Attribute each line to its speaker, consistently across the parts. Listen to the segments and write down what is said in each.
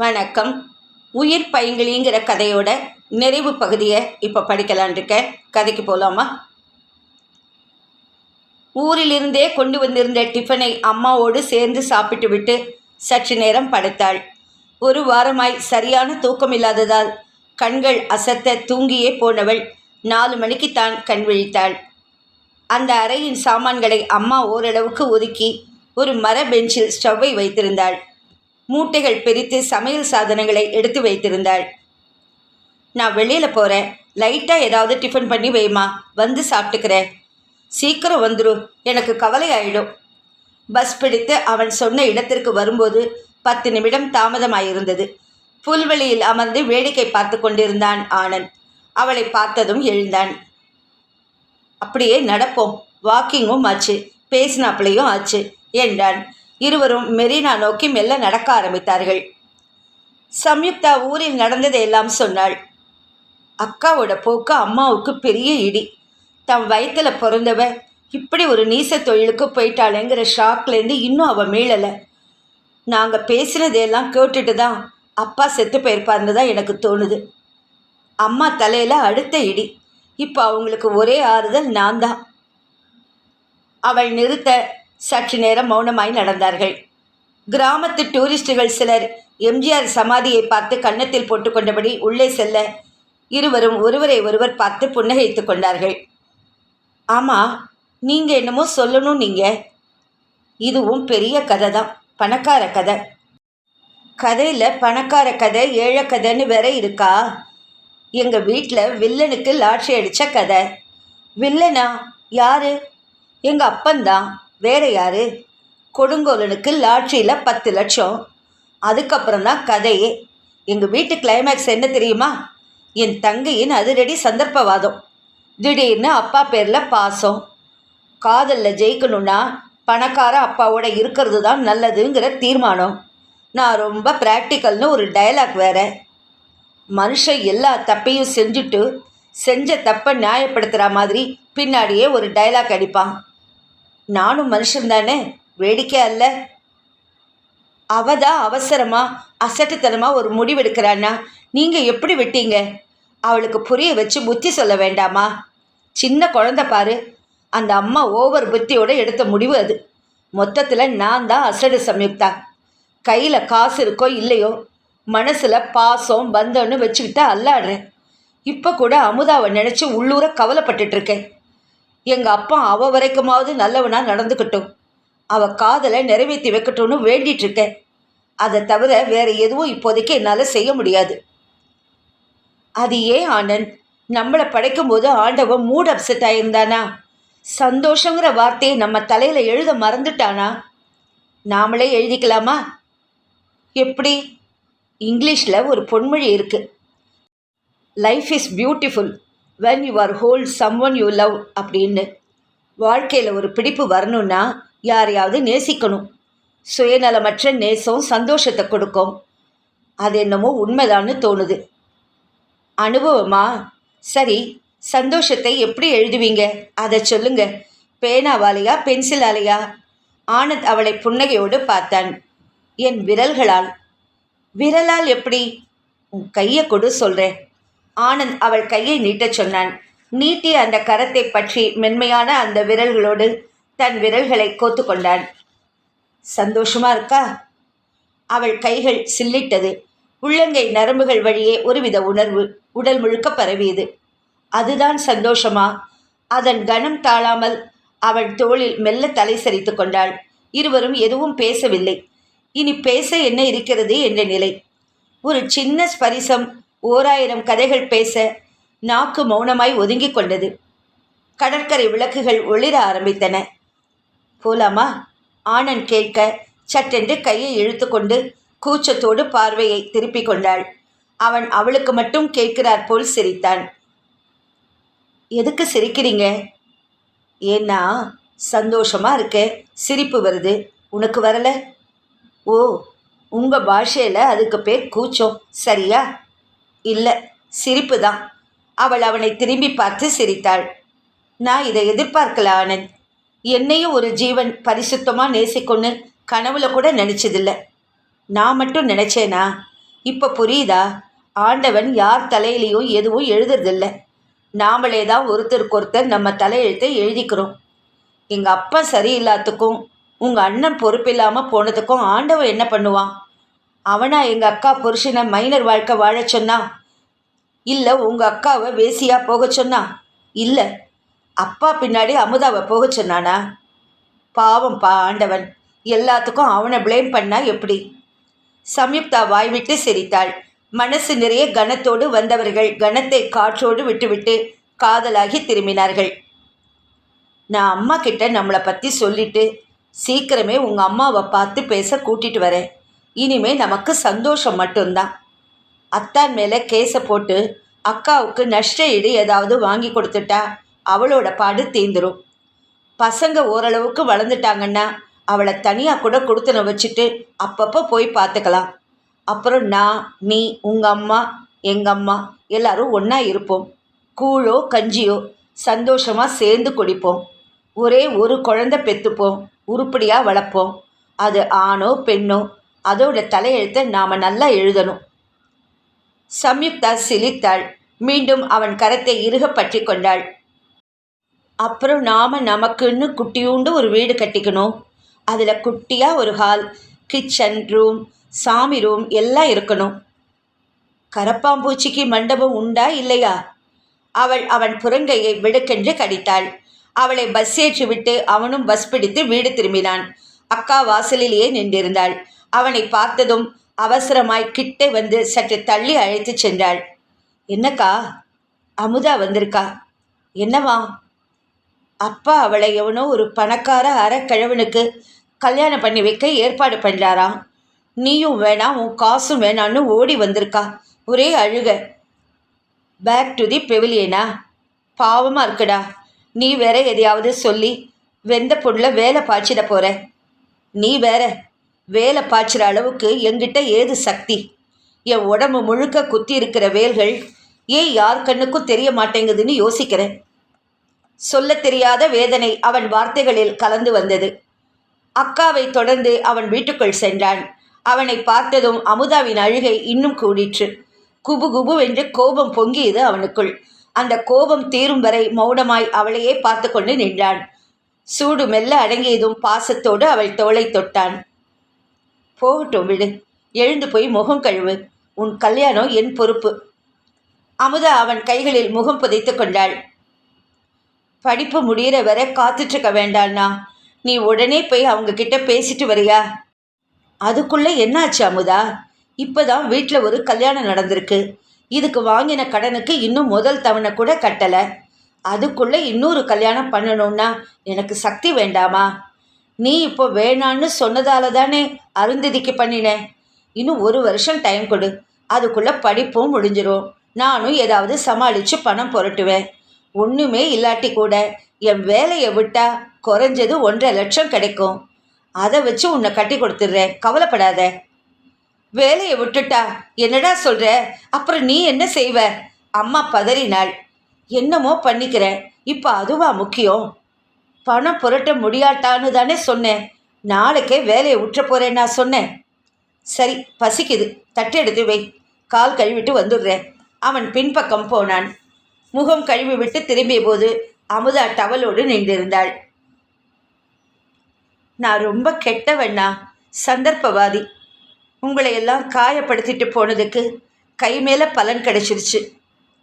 Speaker 1: வணக்கம். உயிர் பைங்கிளிங்கிற கதையோட நிறைவு பகுதியை இப்போ படிக்கலான் இருக்கேன். கதைக்கு போகலாமா ஊரிலிருந்தே கொண்டு வந்திருந்த டிஃபனை அம்மாவோடு சேர்ந்து சாப்பிட்டு விட்டு சற்று நேரம் படுத்தாள். ஒரு வாரமாய் சரியான தூக்கம் இல்லாததால் கண்கள் அசத்த தூங்கியே போனவள் நாலு மணிக்கு தான் கண் விழித்தாள். அந்த அறையின் சாமான்களை அம்மா ஓரளவுக்கு ஒதுக்கி ஒரு மர பெஞ்சில் ஸ்டவ்வை வைத்திருந்தாள். மூட்டைகள் பிரித்து சமையல் சாதனங்களை எடுத்து வைத்திருந்தாள். நான் வெளியில் போகிறேன் லைட்டாக ஏதாவது டிஃபன் பண்ணி வைமா. வந்து சாப்பிட்டுக்கிறேன். சீக்கிரம் வந்துரு. எனக்கு கவலை ஆயிடும். பஸ் பிடித்து அவன் சொன்ன இடத்திற்கு வரும்போது பத்து நிமிடம் தாமதமாயிருந்தது. புல்வெளியில் அமர்ந்து வேடிக்கை பார்த்து கொண்டிருந்தான் ஆனந்த். அவளை பார்த்ததும் எழுந்தான். அப்படியே நடப்போம். வாக்கிங்கும் ஆச்சு. பேசினாப்பிளையும் ஆச்சு என்றான். இருவரும் மெரினா நோக்கி மெல்ல நடக்க ஆரம்பித்தார்கள். சம்யுக்தா ஊரில் நடந்ததை எல்லாம் சொன்னாள். அக்காவோட போக்கு அம்மாவுக்கு பெரிய இடி. தம் வயத்தில் பிறந்தவ இப்படி ஒரு நீச தொழிலுக்கு போயிட்டாளேங்கிற ஷாக்லேருந்து இன்னும் அவள் மீளலை. நாங்கள் பேசினதையெல்லாம் கேட்டுட்டு தான் அப்பா செத்து போயிருப்பாருன்னு தான் எனக்கு தோணுது. அம்மா தலையில் அடுத்த இடி. இப்போ அவங்களுக்கு ஒரே ஆறுதல் நான் தான். அவள் நிறுத்த சற்று நேரம் மௌனமாய் நடந்தார்கள். கிராமத்து டூரிஸ்டுகள் சிலர் எம்ஜிஆர் சமாதியை பார்த்து கன்னத்தில் போட்டுக்கொண்டபடி உள்ளே செல்ல இருவரும் ஒருவரை ஒருவர் பார்த்து புன்னகைத்து கொண்டார்கள். ஆமாம் நீங்கள் என்னமோ சொல்லணும் நீங்கள் இதுவும் பெரிய கதை தான் பணக்கார கதை. கதையில் பணக்கார கதை ஏழை கதைன்னு வேற இருக்கா? எங்கள் வீட்டில் வில்லனுக்கு லாட்சி அடித்த கதை. வில்லனா யாரு? எங்கள் அப்பந்தான் வேற யாரு? கொடுங்கோலனுக்கு லாட்ரியில் பத்து லட்சம். அதுக்கப்புறம் தான் கதையே எங்கள் வீட்டு கிளைமேக்ஸ் என்ன தெரியுமா? என் தங்கையின் அதிரடி சந்தர்ப்பவாதம். திடீர்னு அப்பா பேரில் பாசம். காதலில் ஜெயிக்கணும்னா பணக்கார அப்பாவோட இருக்கிறது தான் நல்லதுங்கிற தீர்மானம். நான் ரொம்ப ப்ராக்டிக்கல்னு ஒரு டயலாக் வேற. மனுஷன் எல்லா தப்பையும் செஞ்சுட்டு செஞ்ச தப்பை நியாயப்படுத்துகிற மாதிரி பின்னாடியே ஒரு டயலாக் அடிப்பான். நானும் மனுஷன் தானே? வேடிக்கை அல்ல அவ தான் அவசரமாக அசட்டுத்தனமாக ஒரு முடிவெடுக்கிறான்னா நீங்கள் எப்படி விட்டீங்க? அவளுக்கு புரிய வச்சு புத்தி சொல்ல வேண்டாமா? சின்ன குழந்த பாரு. அந்த அம்மா ஓவர் புத்தியோட எடுத்த முடிவு அது. மொத்தத்தில் நான் தான் அசடு சம்யுக்தா. கையில் காசு இருக்கோ இல்லையோ மனசில் பாசம் பந்தம்னு வச்சுக்கிட்டு அல்லாடுறேன். இப்போ கூட அமுதாவை நினச்சி உள்ளூர கவலைப்பட்டுட்ருக்கேன் எங்கள் அப்பா அவ வரைக்குமாவது நல்லவனாக நடந்துக்கட்டும் அவள் காதலை நிறைவேற்றி வைக்கட்டும்னு வேண்டிகிட்ருக்கேன் அதை தவிர வேறு எதுவும் இப்போதைக்கு என்னால் செய்ய முடியாது. அது ஏன் ஆனந்த்? நம்மளை படைக்கும்போது ஆண்டவன் மூட் அப்செட் ஆயிருந்தானா? சந்தோஷங்கிற வார்த்தையை நம்ம தலையில் எழுத மறந்துட்டானா? நாமளே எழுதிக்கலாமா? எப்படி? இங்கிலீஷில் ஒரு பொன்மொழி இருக்குது life is beautiful when you are hold someone you love அப்படின்னு வாழ்க்கையில் ஒரு பிடிப்பு வரணும்னா யாரையாவது நேசிக்கணும். சுயநலமற்ற நேசம் சந்தோஷத்தை கொடுக்கும். அது என்னமோ உண்மைதான்னு தோணுது. அனுபவமா? சரி சந்தோஷத்தை எப்படி எழுதுவீங்க? அதை சொல்லுங்க. பேனாவாலையா பென்சிலாலையா? ஆனந்த் அவளை புன்னகையோடு பார்த்தான். என் விரல்களால். விரலால் எப்படி? உன் கையை கொடு சொல்கிறேன் ஆனந்த் அவள் கையை நீட்டச் சொன்னான். நீட்டிய அந்த கரத்தை பற்றி மென்மையான அந்த விரல்களோடு தன் விரல்களை கோத்து கொண்டான். சந்தோஷமா இருக்கா? அவள் கைகள் சில்லிட்டது. உள்ளங்கை நரம்புகள் வழியே ஒருவித உணர்வு உடல் முழுக்க பரவியது. அதுதான் சந்தோஷமா? அதன் கனம் தாழாமல் அவள் தோளில் மெல்ல தலை சரித்து கொண்டாள். இருவரும் எதுவும் பேசவில்லை. இனி பேச என்ன இருக்கிறது? என்ற நிலை. ஒரு சின்ன ஸ்பரிசம் ஓராயிரம் கதைகள் பேச நாக்கு மௌனமாய் ஒதுங்கிக் கொண்டது. கடற்கரை விளக்குகள் ஒளிர ஆரம்பித்தன. போலாமா? ஆனந்த் கேட்க சட்டென்று கையை இழுத்துக்கொண்டு கூச்சத்தோடு பார்வையை திருப்பிக் கொண்டாள். அவன் அவளுக்கு மட்டும் கேட்கிறார் போல் சிரித்தான். எதுக்கு சிரிக்கிறீங்க? ஏன்னா சந்தோஷமா இருக்க. சிரிப்பு வருது. உனக்கு வரல? ஓ உங்கள் பாஷையில் அதுக்கு பேர் கூச்சம். சரியா? இல்லை சிரிப்பு தான் அவள் அவனை திரும்பி பார்த்து சிரித்தாள். நான் இதை எதிர்பார்க்கல ஆனந்த். என்னையும் ஒரு ஜீவன் பரிசுத்தமாக நேசிக்கொன்னு கனவுல கூட நினச்சதில்ல. நான் மட்டும் நினச்சேனா? இப்போ புரியுதா? ஆண்டவன் யார் தலையிலையும் எதுவும் எழுதுறதில்ல. நாமளே தான் ஒருத்தருக்கு ஒருத்தர் நம்ம தலையெழுத்தை எழுதிக்கிறோம். எங்கள் அப்பா சரியில்லாத்துக்கும் உங்கள் அண்ணன் பொறுப்பில்லாமல் போனதுக்கும் ஆண்டவன் என்ன பண்ணுவான்? அவனா எங்கள் அக்கா புருஷனை மைனர் வாழ்க்கை வாழச் சொன்னா? இல்லை உங்கள் அக்காவை வேசியாக போக சொன்னா? இல்லை அப்பா பின்னாடி அமுதாவை போக சொன்னானா? பாவம்ப்பா ஆண்டவன். எல்லாத்துக்கும் அவனை ப்ளேம் பண்ணா எப்படி? சம்யுக்தா வாய்விட்டு சிரித்தாள். மனசு நிறைய கனத்தோடு வந்தவர்கள் கனத்தை காற்றோடு விட்டுவிட்டு காதலாகி திரும்பினார்கள். நான் அம்மா கிட்ட நம்மளை பற்றி சொல்லிட்டு சீக்கிரமே உங்கள் அம்மாவை பார்த்து பேச கூட்டிகிட்டு வரேன். இனிமே நமக்கு சந்தோஷம் மட்டும்தான். அத்தான் மேலே கேஸை போட்டு அக்காவுக்கு நஷ்ட ஈடு ஏதாவது வாங்கி கொடுத்துட்டா அவளோட பாடு தீந்துரும். பசங்க ஓரளவுக்கு வளர்ந்துட்டாங்கன்னா அவளை தனியாக கூட கொடுத்துன வச்சுட்டு அப்பப்போ போய் பார்த்துக்கலாம் அப்புறம் நான் நீ உங்கள் அம்மா எங்கள் அம்மா எல்லாரும் ஒன்றா இருப்போம். கூழோ கஞ்சியோ சந்தோஷமாக சேர்ந்து குடிப்போம். ஒரே ஒரு குழந்தை பெற்றுப்போம் உருப்படியாக வளர்ப்போம். அது ஆணோ பெண்ணோ அதோட தலையெழுத்தை நாம் நல்லா எழுதணும். சம்யுக்தா சிலித்தாள். மீண்டும் அவன் கரத்தை இறுக பற்றி கொண்டாள். அப்புறம் நாம் நமக்குன்னு குட்டியூண்டு ஒரு வீடு கட்டிக்கணும். அதில் குட்டியாக ஒரு ஹால் கிச்சன் ரூம் சாமி ரூம் எல்லாம் இருக்கணும். கரப்பாம்பூச்சிக்கு மண்டபம் உண்டா இல்லையா? அவள் அவன் புறங்கையை விடுக்கென்று கடித்தாள். அவளை பஸ் ஏற்றி விட்டு அவனும் பஸ் பிடித்து வீடு திரும்பினான். அக்கா வாசலிலேயே நின்றிருந்தாள். அவனை பார்த்ததும் அவசரமாய் கிட்டே வந்து சற்று தள்ளி அழைத்துச் சென்றாள். என்னக்கா? அமுதா வந்திருக்கா? என்னவா அப்பா அவளை எவனோ ஒரு பணக்கார அறக்கிழவனுக்கு கல்யாணம் பண்ணி வைக்க ஏற்பாடு பண்ணுறாராம் நீயும் வேணாம் உன் காசும் வேணான்னு ஓடி வந்திருக்கா. ஒரே அழுக. பேக் டு தி பெவிலியனா பாவமாக இருக்குடா. நீ வேற எதையாவது சொல்லி வெந்த பொண்ணில் வேலை பாய்ச்சிட போகிற நீ வேற வேலை பாய்ச்சிற அளவுக்கு எங்கிட்ட ஏது சக்தி? என் உடம்பு முழுக்க குத்தி இருக்கிற வேல்கள் ஏன் யார் கண்ணுக்கும் தெரிய மாட்டேங்குதுன்னு யோசிக்கிறேன். சொல்லத் தெரியாத வேதனை அவன் வார்த்தைகளில் கலந்து வந்தது. அக்காவை தொடர்ந்து அவன் வீட்டுக்குள் சென்றான். அவனை பார்த்ததும் அமுதாவின் அழுகை இன்னும் கூடிற்று. குபு குபு என்று கோபம் பொங்கியது அவனுக்குள். அந்த கோபம் தீரும் வரை மௌனமாய் அவளையே பார்த்து கொண்டு நின்றான். சூடு மெல்ல அடங்கியதும் பாசத்தோடு அவள் தோளை தொட்டான். போகட்டும் விடு. எழுந்து போய் முகம் கழுவு. உன் கல்யாணம் என் பொறுப்பு. அமுதா அவன் கைகளில் முகம் புதைத்து கொண்டாள். படிப்பு முடிகிற வரை காத்துட்ருக்க வேண்டாண்ணா. நீ உடனே போய் அவங்க கிட்ட பேசிட்டு வரியா? அதுக்குள்ளே என்னாச்சு அமுதா? இப்போதான் வீட்டில் ஒரு கல்யாணம் நடந்திருக்கு. இதுக்கு வாங்கின கடனுக்கு இன்னும் முதல் தவணை கூட கட்டலை. அதுக்குள்ளே இன்னொரு கல்யாணம் பண்ணணும்னா எனக்கு சக்தி வேண்டாமா? நீ இப்போ வேணான்னு சொன்னதால தானே அருந்ததிக்கு பண்ணினேன் இன்னும் ஒரு வருஷம் டைம் கொடு. அதுக்குள்ளே படிப்பும் முடிஞ்சிரும். நானும் ஏதாவது சமாளித்து பணம் புரட்டுவேன். ஒன்றுமே இல்லாட்டி கூட என் வேலையை விட்டா குறைஞ்சது ஒன்றரை லட்சம் கிடைக்கும். அதை வச்சு உன்னை கட்டி கொடுத்துட்றேன். கவலைப்படாத. வேலையை விட்டுட்டா என்னடா சொல்கிற அப்புறம் நீ என்ன செய்வ? அம்மா பதறினாள். என்னமோ பண்ணிக்கிற இப்போ அதுவா முக்கியம்? பணம் புரட்ட முடியாட்டான்னு தானே சொன்னேன். நாளைக்கே வேலையை விட்டுற போகிறேன் நான் சொன்னேன். சரி பசிக்குது. தட்டெடுத்து வை. கால் கழுவிட்டு வந்துடுறேன். அவன் பின்பக்கம் போனான். முகம் கழுவி விட்டு திரும்பிய போது அமுதா டவலோடு நின்றிருந்தாள். நான் ரொம்ப கெட்டவண்ணா சந்தர்ப்பவாதி. உங்களை எல்லாம் காயப்படுத்திட்டு போனதுக்கு கை மேலே பலன் கிடைச்சிருச்சு.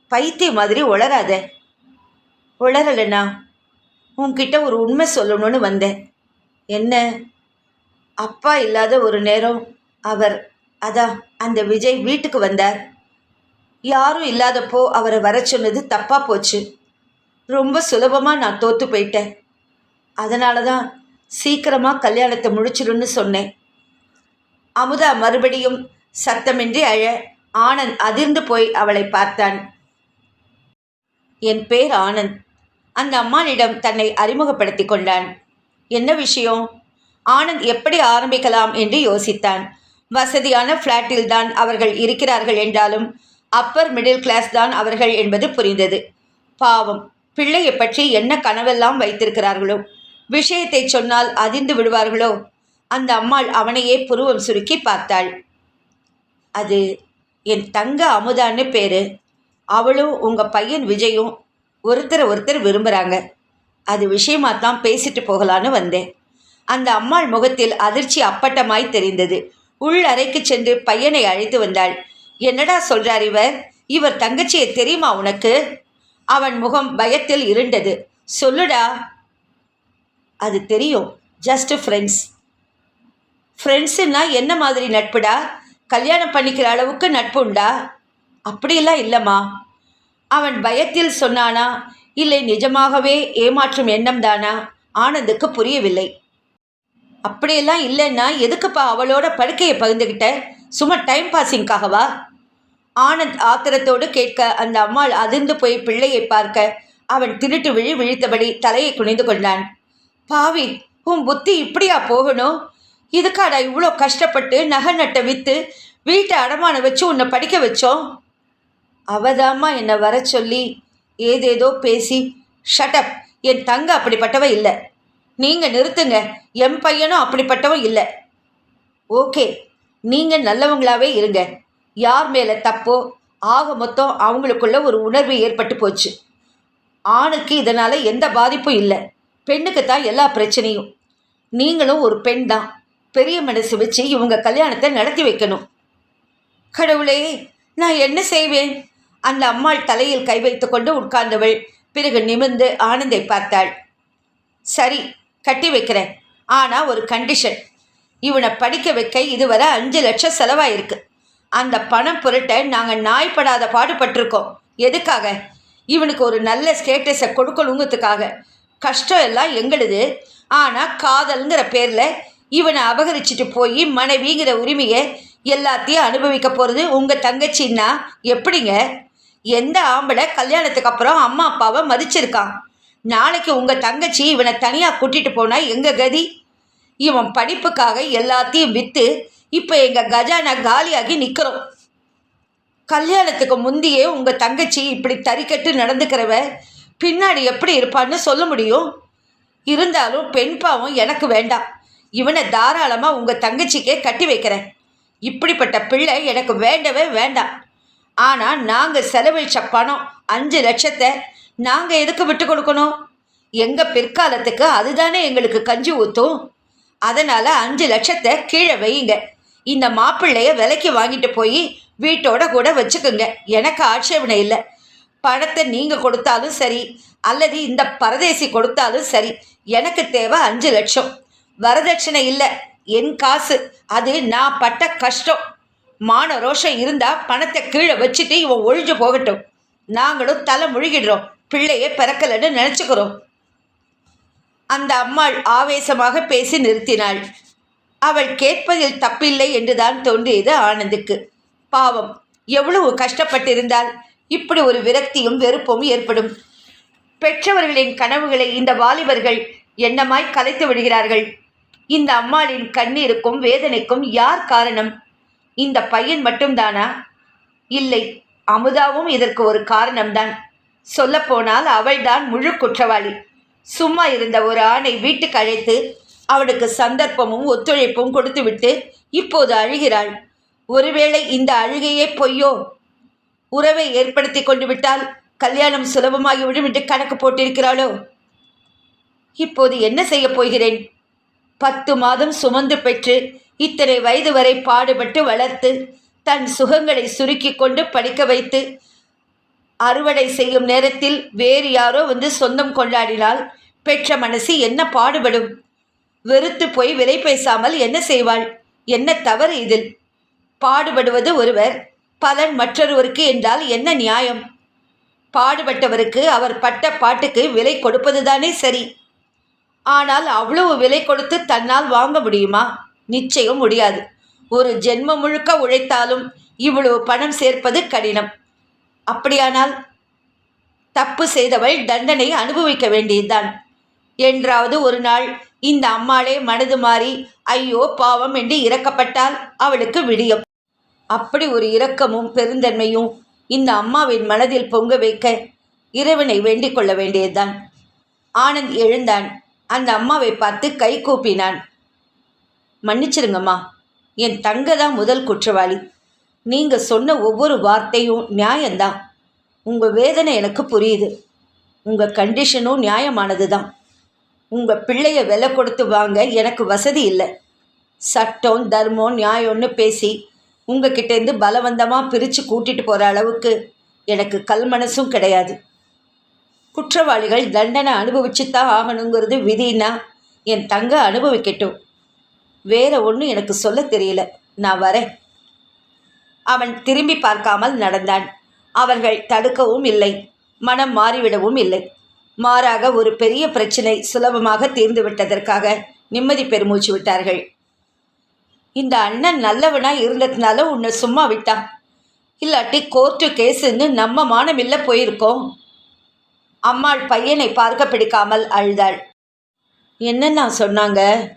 Speaker 1: பைத்தியம் மாதிரி உளராத உளரலண்ணா உன்கிட்ட ஒரு உண்மை சொல்லணும்னு வந்தேன். என்ன? அப்பா இல்லாத ஒரு நேரம் அவர் அதான் அந்த விஜய் வீட்டுக்கு வந்தார். யாரும் இல்லாதப்போ அவரை வர சொன்னது தப்பாக போச்சு. ரொம்ப சுலபமாக நான் தோற்று போயிட்டேன். அதனால தான் சீக்கிரமாக கல்யாணத்தை முடிச்சிடும்னு சொன்னேன். அமுதா மறுபடியும் சத்தமின்றி அழ ஆனந்த் அதிர்ந்து போய் அவளை பார்த்தான். என் பேர் ஆனந்த். அந்த அம்மானிடம் தன்னை அறிமுகப்படுத்தி கொண்டான். என்ன விஷயம்? ஆனந்த் எப்படி ஆரம்பிக்கலாம்? என்று யோசித்தான். வசதியான ஃப்ளாட்டில் தான் அவர்கள் இருக்கிறார்கள் என்றாலும் அப்பர் மிடில் கிளாஸ் தான் அவர்கள் என்பது புரிந்தது. பாவம் பிள்ளையை பற்றி என்ன கனவெல்லாம் வைத்திருக்கிறார்களோ? விஷயத்தை சொன்னால் அதிர்ந்து விடுவார்களோ? அந்த அம்மாள் அவனையே புருவம் சுருக்கி பார்த்தாள். அது என் தங்க அமுதான்னு பேர். அவளும் உங்கள் பையன் விஜயும் ஒருத்தரை ஒருத்தர் விரும்புகிறாங்க அது விஷயமா தான் பேசிட்டு போகலான்னு வந்தேன். அந்த அம்மாள் முகத்தில் அதிர்ச்சி அப்பட்டமாய் தெரிந்தது. உள் அறைக்கு சென்று பையனை அழைத்து வந்தாள். என்னடா சொல்றார் இவர்? இவர் தங்கச்சியை தெரியுமா உனக்கு? அவன் முகம் பயத்தில் இருண்டது. சொல்லுடா. அது தெரியும். ஜஸ்ட் ஃப்ரெண்ட்ஸ் ஃப்ரெண்ட்ஸுன்னா என்ன மாதிரி நட்புடா? கல்யாணம் பண்ணிக்கிற அளவுக்கு நட்பு உண்டா அப்படியெல்லாம் இல்லைம்மா. அவன் பயத்தில் சொன்னானா? இல்லை நிஜமாகவே ஏமாற்றும் எண்ணம் தானா? ஆனந்துக்கு புரியவில்லை. அப்படியெல்லாம் இல்லைன்னா எதுக்குப்பா அவளோட படுக்கையை பகிர்ந்துக்கிட்ட சும்மா டைம் பாஸிங்காகவா ஆனந்த் ஆத்திரத்தோடு கேட்க அந்த அம்மாள் அதிர்ந்து போய் பிள்ளையை பார்க்க அவன் திருட்டு விழி விழித்தபடி தலையை குனிந்து கொண்டான். பாவி உன் புத்தி இப்படியா போகணும்? இதுக்காடா இவ்வளோ கஷ்டப்பட்டு நகை நட்டை விற்று வீட்டை அடமானம் வச்சு உன்னை படிக்க வச்சோம்? அவதாம்மா என்னை வர சொல்லி ஏதேதோ பேசி ஷட்டப் என் தங்க அப்படிப்பட்டவ இல்லை. நீங்கள் நிறுத்துங்க. என் பையனும் அப்படிப்பட்டவன் இல்லை. ஓகே. நீங்கள் நல்லவங்களாவே இருங்க. யார் மேலே தப்போ ஆக மொத்தம் அவங்களுக்குள்ள ஒரு உணர்வு ஏற்பட்டு போச்சு. ஆணுக்கு இதனால் எந்த பாதிப்பும் இல்லை. பெண்ணுக்கு தான் எல்லா பிரச்சனையும். நீங்களும் ஒரு பெண் தான். பெரிய மனசு வச்சு இவங்க கல்யாணத்தை நடத்தி வைக்கணும். கடவுளே நான் என்ன செய்வேன்? அந்த அம்மாள் தலையில் கை வைத்து கொண்டு உட்கார்ந்தவள் பிறகு நிமிர்ந்து ஆனந்தை பார்த்தாள். சரி கட்டி வைக்கிறேன். ஆனால் ஒரு கண்டிஷன் இவனை படிக்க வைக்க இதுவரை அஞ்சு லட்சம் செலவாயிருக்கு. அந்த பணம் பொருட்டை நாங்கள் நாய்ப்படாத பாடுபட்டிருக்கோம். எதுக்காக? இவனுக்கு ஒரு நல்ல ஸ்டேட்டஸை கொடுக்கணுங்கிறதுக்காக. கஷ்டம் எல்லாம் எங்களுது. ஆனால் காதல்ங்கிற பேரில் இவனை அபகரிச்சுட்டு போய் மனைவிங்கிற உரிமையை எல்லாத்தையும் அனுபவிக்க போகிறது உங்கள் தங்கச்சின்னா எப்படிங்க? எந்த ஆம்பளை கல்யாணத்துக்கு அப்புறம் அம்மா அப்பாவை மதிச்சிருக்கான் நாளைக்கு உங்கள் தங்கச்சி இவனை தனியாக கூட்டிகிட்டு போனால் எங்கள் கதி? இவன் படிப்புக்காக எல்லாத்தையும் விற்று இப்போ எங்கள் கஜானா காலியாகி நிற்கிறோம் கல்யாணத்துக்கு முந்தியே உங்கள் தங்கச்சி இப்படி தறிக்கட்டு நடந்துக்கிறவ பின்னாடி எப்படி இருப்பான்னு சொல்ல முடியும்? இருந்தாலும் பெண் பாவம் எனக்கு வேண்டாம். இவனை தாராளமாக உங்கள் தங்கச்சிக்கே கட்டி வைக்கிறேன். இப்படிப்பட்ட பிள்ளை எனக்கு வேண்டவே வேண்டாம். ஆனால் நாங்கள் செலவழிச்ச பணம் அஞ்சு லட்சத்தை நாங்கள் எதுக்கு விட்டு கொடுக்கணும்? எங்கள் பிற்காலத்துக்கு அதுதானே எங்களுக்கு கஞ்சி ஊற்றும் அதனால் அஞ்சு லட்சத்தை கீழே வையுங்க. இந்த மாப்பிள்ளைய விலைக்கு வாங்கிட்டு போய் வீட்டோட கூட வச்சுக்கோங்க. எனக்கு ஆட்சேபனை இல்லை. பணத்தை நீங்கள் கொடுத்தாலும் சரி அல்லது இந்த பரதேசி கொடுத்தாலும் சரி எனக்கு தேவை அஞ்சு லட்சம். வரதட்சணை இல்லை. என் காசு. அது நான் பட்ட கஷ்டம். மான ரோஷம் இருந்தால் பணத்தை கீழே வச்சுட்டு இவன் ஒழிஞ்சு போகட்டும். நாங்களும் தலை முழுகிடுறோம். பிள்ளையே பிறக்கலைன்னு நினச்சிக்கிறோம். அந்த அம்மாள் ஆவேசமாக பேசி நிறுத்தினாள். அவள் கேட்பதில் தப்பில்லை என்றுதான் தோன்றியது ஆனந்துக்கு. பாவம் எவ்வளவு கஷ்டப்பட்டிருந்தால் இப்படி ஒரு விரக்தியும் வெறுப்பும் ஏற்படும். பெற்றவர்களின் கனவுகளை இந்த வாலிபர்கள் என்னமாய் கலைத்து விடுகிறார்கள். இந்த அம்மாளின் கண்ணீருக்கும் வேதனைக்கும் யார் காரணம்? இந்த பையன் மட்டும்தானா? இல்லை அமுதாவும் இதற்கு ஒரு காரணம்தான். சொல்லப்போனால் அவள்தான் முழு குற்றவாளி. சும்மா இருந்த ஒரு ஆணை வீட்டுக்கு அழைத்து அவனுக்கு சந்தர்ப்பமும் ஒத்துழைப்பும் கொடுத்துவிட்டு இப்போது அழுகிறாள். ஒருவேளை இந்த அழுகையே பொய்யோ? உறவை ஏற்படுத்தி கொண்டு விட்டால் கல்யாணம் சுலபமாகிவிடும் என்று கணக்கு போட்டிருக்கிறாளோ? இப்போது என்ன செய்யப் போகிறேன்? பத்து மாதம் சுமந்து பெற்று இத்தனை வயது வரை பாடுபட்டு வளர்த்து தன் சுகங்களை சுருக்கி கொண்டு படிக்க வைத்து அறுவடை செய்யும் நேரத்தில் வேறு யாரோ வந்து சொந்தம் கொண்டாடினால் பெற்ற மனசு என்ன பாடுபடும்? வெறுத்து போய் விலை பேசாமல் என்ன செய்வாள்? என்ன தவறு இதில்? பாடுபடுவது ஒருவர் பலன் மற்றொருவருக்கு என்றால் என்ன நியாயம்? பாடுபட்டவருக்கு அவர் பட்ட பாட்டுக்கு விலை கொடுப்பதுதானே சரி. ஆனால் அவ்வளவு விலை கொடுத்து தன்னால் வாங்க முடியுமா? நிச்சயம் முடியாது. ஒரு ஜென்மம் முழுக்க உழைத்தாலும் இவ்வளவு பணம் சேர்ப்பது கடினம். அப்படியானால் தப்பு செய்தவள் தண்டனை அனுபவிக்க வேண்டியதுதான். என்றாவது ஒரு நாள் இந்த அம்மாளே மனது மாறி ஐயோ பாவம் என்று இறக்கப்பட்டால் அவளுக்கு விடியும். அப்படி ஒரு இரக்கமும் பெருந்தன்மையும் இந்த அம்மாவின் மனதில் பொங்க வைக்க இறைவனை வேண்டிக் கொள்ள வேண்டியதுதான். ஆனந்த் எழுந்தான். அந்த அம்மாவை பார்த்து கை கூப்பினான். மன்னிச்சிருங்கம்மா. என் தங்க தான் முதல் குற்றவாளி. நீங்கள் சொன்ன ஒவ்வொரு வார்த்தையும் நியாயம்தான். உங்கள் வேதனை எனக்கு புரியுது. உங்கள் கண்டிஷனும் நியாயமானது தான் உங்கள் பிள்ளைய விலை கொடுத்து வாங்க எனக்கு வசதி இல்லை. சட்டம் தர்மம் நியாயம்னு பேசி உங்ககிட்டேருந்து பலவந்தமாக பிரித்து கூட்டிட்டு போகிற அளவுக்கு எனக்கு கல்மனசும் கிடையாது. குற்றவாளிகள் தண்டனை அனுபவிச்சுத்தான் ஆகணுங்கிறது விதின்னா என் தங்க அனுபவிக்கட்டும். வேற ஒன்றும் எனக்கு சொல்ல தெரியல. நான் வரேன். அவன் திரும்பி பார்க்காமல் நடந்தான். அவர்கள் தடுக்கவும் இல்லை. மனம் மாறிவிடவும் இல்லை. மாறாக ஒரு பெரிய பிரச்சனை சுலபமாக தீர்ந்து விட்டதற்காக நிம்மதி பெருமூச்சு விட்டார்கள். இந்த அண்ணன் நல்லவனா இருந்ததுனால உன்னை சும்மா விட்டான். இல்லாட்டி கோர்ட்டு கேஸுன்னு நம்ம மானமில்ல போயிருக்கோம். அம்மாள் பையனை பார்க்க பிடிக்காமல் அழுதாள். என்னென்ன சொன்னாங்க?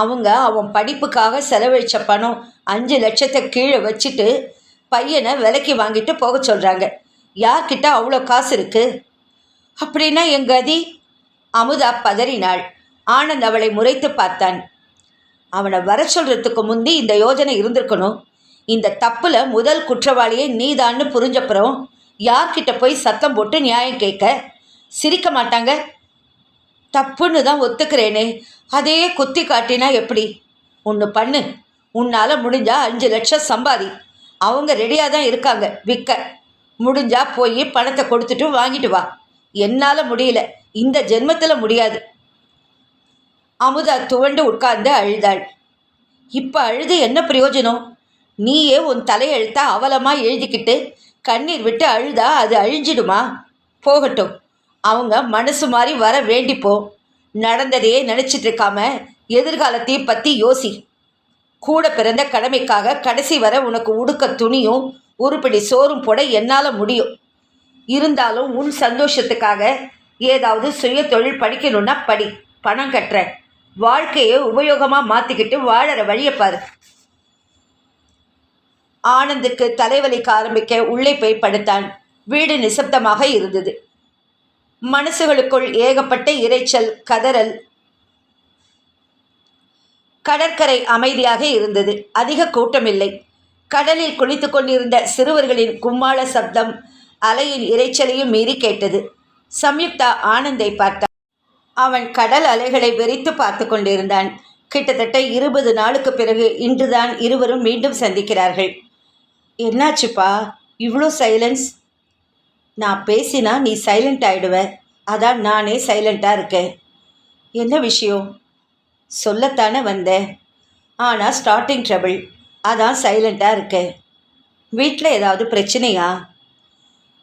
Speaker 1: அவங்க அவன் படிப்புக்காக செலவழித்த பணம் அஞ்சு லட்சத்தை கீழே வச்சுட்டு பையனை விலைக்கு வாங்கிட்டு போக சொல்கிறாங்க யார்கிட்ட அவ்வளோ காசு இருக்குது அப்படின்னா என் கதி? அமுதா பதறினாள். ஆனந்த் அவளை முறைத்து பார்த்தான். அவனை வர சொல்கிறதுக்கு முந்தி இந்த யோஜனை இருந்திருக்கணும். இந்த தப்பில் முதல் குற்றவாளியை நீதான்னு புரிஞ்சப்புறம் யார்கிட்ட போய் சத்தம் போட்டு நியாயம் கேட்க? சிரிக்க மாட்டாங்க? தப்புன்னு தான் ஒத்துக்கிறேனே. அதையே குத்தி காட்டினா எப்படி? ஒன்று பண்ணு. உன்னால் முடிஞ்சால் அஞ்சு லட்சம் சம்பாதி. அவங்க ரெடியாக தான் இருக்காங்க. விற்க. முடிஞ்சால் போய் பணத்தை கொடுத்துட்டு வாங்கிட்டு வா. என்னால் முடியல. இந்த ஜென்மத்தில் முடியாது. அமுதா துவண்டு உட்கார்ந்து அழுதாள். இப்போ அழுது என்ன பிரயோஜனம்? நீயே உன் தலையெழுத்தா அவலமாக எழுதிக்கிட்டு கண்ணீர் விட்டு அழுதா அது அழிஞ்சிடுமா? போகட்டும். அவங்க மனசு மாதிரி வர வேண்டிப்போம் நடந்ததையே நினச்சிட்டு இருக்காம எதிர்காலத்தையும் பற்றி யோசி. கூட பிறந்த கடமைக்காக கடைசி வர உனக்கு உடுக்க துணியும் உருப்படி சோறும் போட என்னால் முடியும். இருந்தாலும் உன் சந்தோஷத்துக்காக ஏதாவது சுய தொழில் படிக்கணும்னா படி. பணம் கட்டுறேன் வாழ்க்கையை உபயோகமாக மாற்றிக்கிட்டு வாழற வழியை பாரு. ஆனந்துக்கு தலைவலிக்க ஆரம்பிக்க உள்ளே போய் படுத்தான். வீடு நிசப்தமாக இருந்தது. மனசுகளுக்குள் ஏகப்பட்ட இரைச்சல் கதறல் கடற்கரை அமைதியாக இருந்தது. அதிக கூட்டமில்லை. கடலில் குளித்து கொண்டிருந்த சிறுவர்களின் கும்மாள சப்தம் அலையின் இரைச்சலையும் மீறி கேட்டது. சம்யுக்தா ஆனந்தை பார்த்தான். அவன் கடல் அலைகளை வெறித்து பார்த்து கொண்டிருந்தான். கிட்டத்தட்ட இருபது நாளுக்கு பிறகு இன்றுதான் இருவரும் மீண்டும் சந்திக்கிறார்கள். என்னாச்சுப்பா? இவ்வளோ சைலன்ஸ். நான் பேசினா நீ சைலண்ட் ஆகிடுவ அதான் நானே சைலண்ட்டாக இருக்கேன். என்ன விஷயம்? சொல்லத்தானே வந்தேன் ஆனால் ஸ்டார்டிங் ட்ரபிள் அதான் சைலண்ட்டாக இருக்கேன். வீட்டில் ஏதாவது பிரச்சனையா?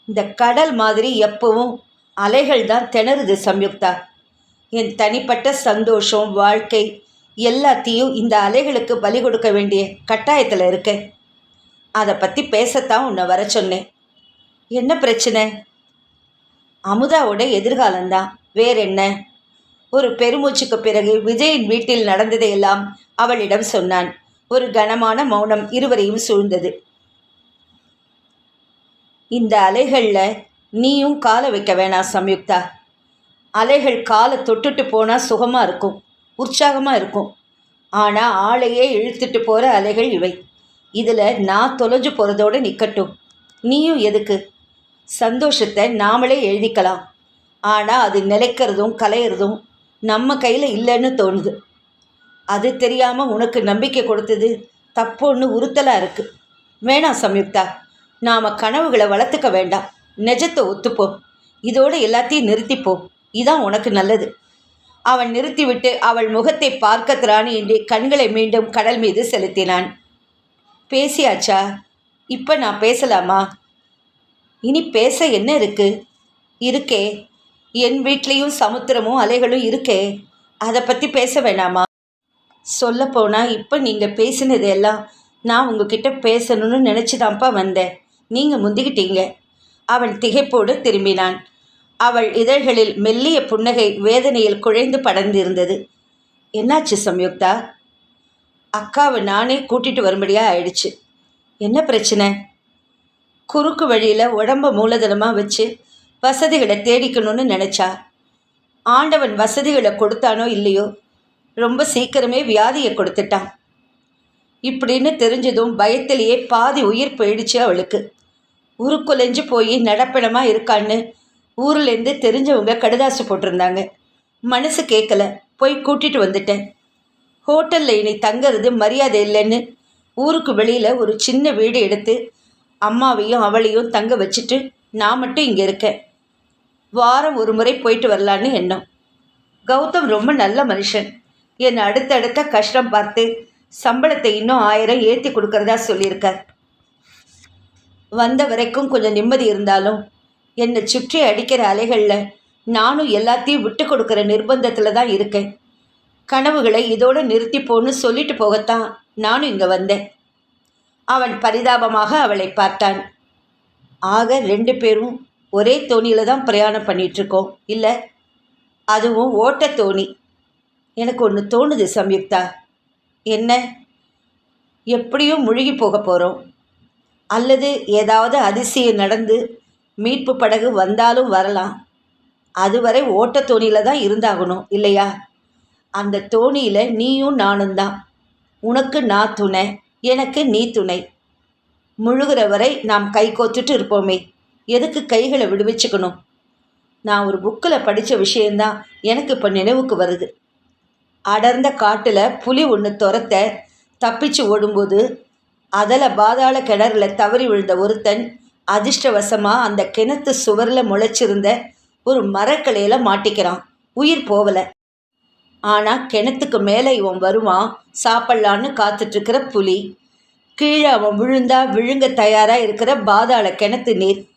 Speaker 1: இந்த கடல் மாதிரி எப்பவும் அலைகள் தான் திணறுது சம்யுக்தா. என் தனிப்பட்ட சந்தோஷம் வாழ்க்கை எல்லாத்தையும் இந்த அலைகளுக்கு பலி கொடுக்க வேண்டிய கட்டாயத்தில் இருக்கேன். அதை பற்றி பேசத்தான் உன்னை வர சொன்னேன். என்ன பிரச்சனை? அமுதாவோட எதிர்காலம்தான். வேற என்ன ஒரு பெருமூச்சுக்கு பிறகு விஜயின் வீட்டில் நடந்ததையெல்லாம் அவளிடம் சொன்னான். ஒரு கனமான மௌனம் இருவரையும் சூழ்ந்தது. இந்த அலைகளில் நீயும் காலை வைக்க வேணாம் சம்யுக்தா. அலைகள் காலை தொட்டுட்டு போனால் சுகமாக இருக்கும் உற்சாகமாக இருக்கும். ஆனால் ஆளையே இழுத்துட்டு போகிற அலைகள் இவை. இதில் நான் தொலைஞ்சு போகிறதோடு நிற்கட்டும் நீயும் எதுக்கு? சந்தோஷத்தை நாமளே எழுதிக்கலாம். ஆனால் அது நிலைக்கிறதும் கலையிறதும் நம்ம கையில் இல்லைன்னு தோணுது. அது தெரியாமல் உனக்கு நம்பிக்கை கொடுத்தது தப்புன்னு உறுத்தலாக இருக்குது வேணாம் சம்யுக்தா நாம் கனவுகளை வளர்த்துக்க வேண்டாம். நிஜத்தை ஒத்துப்போம். இதோடு எல்லாத்தையும் நிறுத்திப்போம். இதான் உனக்கு நல்லது. அவன் நிறுத்திவிட்டு அவள் முகத்தை பார்க்க என்று கண்களை மீண்டும் கடல் மீது செலுத்தினான். பேசியாச்சா? இப்போ நான் பேசலாமா? இனி பேச என்ன இருக்கு? இருக்கே. என் வீட்லேயும் சமுத்திரமும் அலைகளும் இருக்கே. அதை பற்றி பேச வேணாமா? சொல்லப்போனால் இப்போ நீங்கள் பேசினது எல்லாம் நான் உங்ககிட்ட பேசணும்னு நினச்சிதான்ப்பா வந்தேன். நீங்கள் முந்திக்கிட்டீங்க. அவன் திகைப்போடு திரும்பினான். அவள் இதழ்களில் மெல்லிய புன்னகை வேதனையில் குழைந்து படர்ந்திருந்தது. என்னாச்சு சம்யுக்தா? அக்காவை நானே கூட்டிகிட்டு வரும்படியாக ஆயிடுச்சு. என்ன பிரச்சனை? குறுக்கு வழியில் உடம்ப மூலதனமாக வச்சு வசதிகளை தேடிக்கணும்னு நினச்சா? ஆண்டவன் வசதிகளை கொடுத்தானோ இல்லையோ? ரொம்ப சீக்கிரமே வியாதியை கொடுத்துட்டான். இப்படின்னு தெரிஞ்சதும் பயத்திலேயே பாதி உயிர் போயிடுச்சு அவளுக்கு. உருக்குலைஞ்சு போய் நடப்பிடமாக இருக்கான்னு ஊர்லேருந்து தெரிஞ்சவங்க கடுதாசு போட்டிருந்தாங்க. மனசு கேட்கல போய் கூட்டிட்டு வந்துட்டேன். ஹோட்டலில் இனி தங்கிறது மரியாதை இல்லைன்னு ஊருக்கு வெளியில் ஒரு சின்ன வீடு எடுத்து அம்மாவையும் அவளையும் தங்க வச்சுட்டு நான் மட்டும் இங்கே இருக்கேன். வாரம் ஒரு முறை போயிட்டு வரலான்னு எண்ணம். கௌதம் ரொம்ப நல்ல மனுஷன். என்னை அடுத்தடுத்த கஷ்டம் பார்த்து சம்பளத்தை இன்னும் ஆயிரம் ஏற்றி கொடுக்கறதா சொல்லியிருக்கார். வந்த வரைக்கும் கொஞ்சம் நிம்மதி இருந்தாலும் என்னை சுற்றி அடிக்கிற அலைகளில் நானும் எல்லாத்தையும் விட்டு கொடுக்குற நிர்பந்தத்தில் தான் இருக்கேன். கனவுகளை இதோடு நிறுத்திப்போன்னு சொல்லிட்டு போகத்தான் நானும் இங்கே வந்தேன். அவன் பரிதாபமாக அவளை பார்த்தான். ஆக ரெண்டு பேரும் ஒரே தோணியில் தான் பிரயாணம் பண்ணிகிட்ருக்கோம் இல்லை அதுவும் ஓட்ட தோணி. எனக்கு ஒன்று தோணுது சம்யுக்தா. என்ன? எப்படியும் முழுகி போக போகிறோம் அல்லது ஏதாவது அதிசயம் நடந்து மீட்பு படகு வந்தாலும் வரலாம். அதுவரை ஓட்ட தோணியில் தான் இருந்தாகணும் இல்லையா? அந்த தோணியில் நீயும் நானும் தான். உனக்கு நான் துணை. எனக்கு நீ துணை. முழுகிற வரை நாம் கை கோத்துட்டு இருப்போமே. எதுக்கு கைகளை விடுவிச்சுக்கணும்? நான் ஒரு புக்கில் படித்த விஷயந்தான் எனக்கு இப்போ நினைவுக்கு வருது. அடர்ந்த காட்டில் புலி ஒன்று துரத்த தப்பிச்சு ஓடும்போது அதில் பாதாள கிணறுல தவறி விழுந்த ஒருத்தன் அதிர்ஷ்டவசமாக அந்த கிணத்து சுவரில் முளைச்சிருந்த ஒரு மரக்கிளையில் மாட்டிக்கிறான். உயிர் போகலை ஆனால் கிணத்துக்கு மேலே இவன் வருவான் சாப்பிட்லான்னு காத்துட்ருக்கிற புலி. கீழே அவன் விழுந்தா விழுங்க தயாராக இருக்கிற பாதாள கிணத்து நீர்.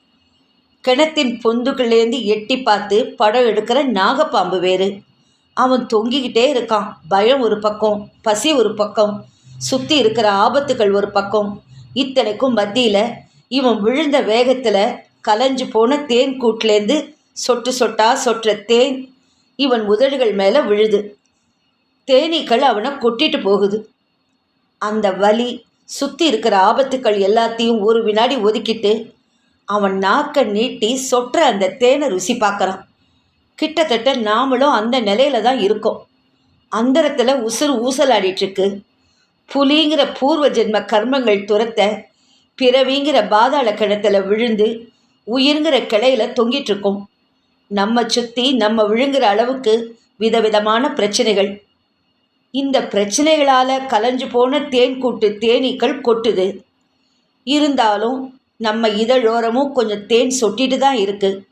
Speaker 1: கிணத்தின் பொந்துக்குள்ளேருந்து எட்டி பார்த்து படம் எடுக்கிற நாகப்பாம்பு வேறு. அவன் தொங்கிக்கிட்டே இருக்கான். பயம் ஒரு பக்கம் பசி ஒரு பக்கம் சுற்றி இருக்கிற ஆபத்துகள் ஒரு பக்கம். இத்தனைக்கும் மத்தியில் இவன் விழுந்த வேகத்தில் கலைஞ்சு போன தேன் கூட்டிலேருந்து சொட்டு சொட்டா சொட்டுற தேன் இவன் உதடுகள் மேலே விழுது. தேனீக்கள் அவனை கொட்டிட்டு போகுது. அந்த வலி சுற்றி இருக்கிற ஆபத்துக்கள் எல்லாத்தையும் ஒரு வினாடி ஒதுக்கிட்டு அவன் நாக்கை நீட்டி சொட்டுற அந்த தேனை ருசி பார்க்குறான். கிட்டத்தட்ட நாமளும் அந்த நிலையில தான் இருக்கோம். அந்தரத்தில் உசுறு ஊசலாடிட்டுருக்கு. புலிங்கிற பூர்வ ஜென்ம கர்மங்கள் துரத்த பிறவிங்கிற பாதாள கிணத்துல விழுந்து உயிர்ங்கிற கிளையில தொங்கிட்டு இருக்கோம் நம்ம சுற்றி நம்ம விழுங்குற அளவுக்கு விதவிதமான பிரச்சனைகள். இந்த பிரச்சனைகளால் கலைஞ்சு போன தேன் கூட்டு தேனீக்கள் கொட்டுது. இருந்தாலும் நம்ம இதழோரமும் கொஞ்சம் தேன் சொட்டிட்டு தான் இருக்கு.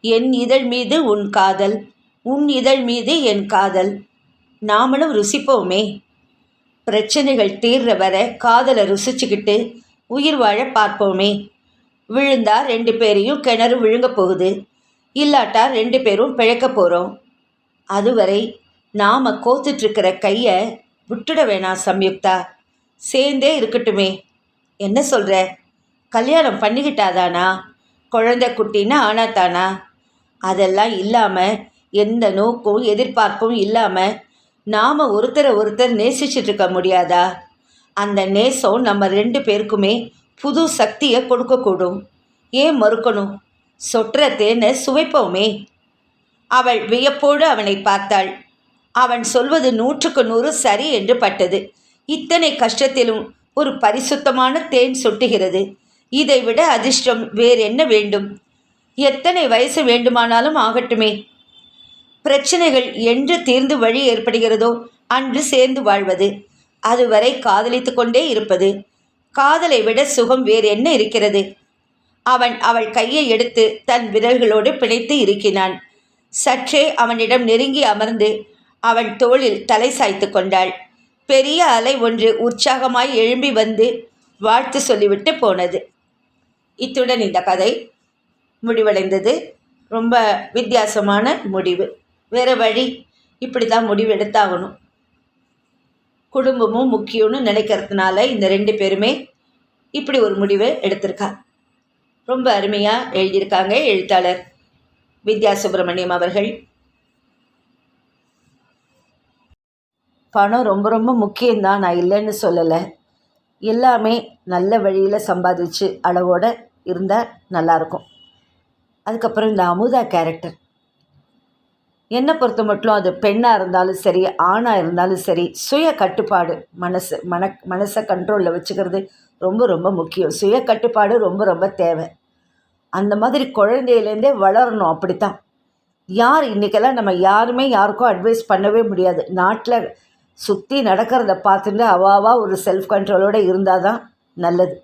Speaker 1: என் இதழ் மீது உன் காதல் உன் இதழ் மீது என் காதல். நாமளும் ருசிப்போமே. பிரச்சனைகள் தீர்ற வர காதலை ருசிச்சுக்கிட்டு உயிர் வாழ பார்ப்போமே. விழுந்தா ரெண்டு பேரையும் கிணறு விழுங்க போகுது. இல்லாட்டா ரெண்டு பேரும் பிழைக்க போகிறோம் அதுவரை நாம் கோத்துட்ருக்கிற கையை விட்டுட வேணாம் சம்யுக்தா. சேர்ந்தே இருக்கட்டுமே. என்ன சொல்கிற கல்யாணம் பண்ணிக்கிட்டாதானா? குழந்தை குட்டின்னு ஆனாத்தானா? அதெல்லாம் இல்லாமல் எந்த நோக்கும் எதிர்பார்ப்பும் இல்லாமல் நாம் ஒருத்தரை ஒருத்தர் நேசிச்சிட்டு இருக்க முடியாதா? அந்த நேசம் நம்ம ரெண்டு பேருக்குமே புது சக்தியை கொடுக்கக்கூடும். ஏன் மறுக்கணும்? சொற்ற சுவைப்போமே. அவள் வியப்போடு அவனை பார்த்தாள். அவன் சொல்வது நூற்றுக்கு நூறு சரி என்று பட்டது. இத்தனை கஷ்டத்திலும் ஒரு பரிசுத்தமான தேன் சொட்டுகிறது. இதைவிட அதிர்ஷ்டம் வேறு என்ன வேண்டும்? எத்தனை வயசு வேண்டுமானாலும் ஆகட்டுமே. பிரச்சனைகள் என்று தீர்ந்து வழி ஏற்படுகிறதோ அன்று சேர்ந்து வாழ்வது. அதுவரை காதலித்து கொண்டே இருப்பது. காதலை விட சுகம் வேறு என்ன இருக்கிறது? அவன் அவள் கையை எடுத்து தன் விரல்களோடு பிணைத்து இருக்கினான் சற்றே அவனிடம் நெருங்கி அமர்ந்து அவன் தோளில் தலை சாய்த்து கொண்டாள். பெரிய அலை ஒன்று உற்சாகமாய் எழும்பி வந்து வாழ்த்து சொல்லிவிட்டு போனது. இத்துடன் இந்த கதை முடிவடைந்தது. ரொம்ப வித்தியாசமான முடிவு. வேறு வழி இப்படி தான் முடிவு எடுத்தாகணும் குடும்பமும் முக்கியம்னு நினைக்கிறதுனால இந்த ரெண்டு பேருமே இப்படி ஒரு முடிவை எடுத்திருக்கா ரொம்ப அருமையாக எழுதியிருக்காங்க எழுத்தாளர் வித்யா சுப்பிரமணியம் அவர்கள். பணம் ரொம்ப ரொம்ப முக்கியம்தான் நான் இல்லைன்னு சொல்லலை. எல்லாமே நல்ல வழியில் சம்பாதிச்சு அளவோடு இருந்தால் நல்லாயிருக்கும் அதுக்கப்புறம் இந்த அமுதா கேரக்டர். என்னை பொறுத்த மட்டும் அது பெண்ணாக இருந்தாலும் சரி ஆணாக இருந்தாலும் சரி சுய கட்டுப்பாடு மனசு மன மனசை கண்ட்ரோலில் வச்சுக்கிறது ரொம்ப ரொம்ப முக்கியம். சுய கட்டுப்பாடு ரொம்ப ரொம்ப தேவை. அந்த மாதிரி குழந்தையிலேருந்தே வளரணும் அப்படித்தான். யார் இன்றைக்கெல்லாம் நம்ம யாருமே யாருக்கும் அட்வைஸ் பண்ணவே முடியாது. நாட்டில் சுற்றி நடக்கிறத பார்த்துட்டு அவாவா ஒரு செல்ஃப் கண்ட்ரோலோடு இருந்தால் தான் நல்லது.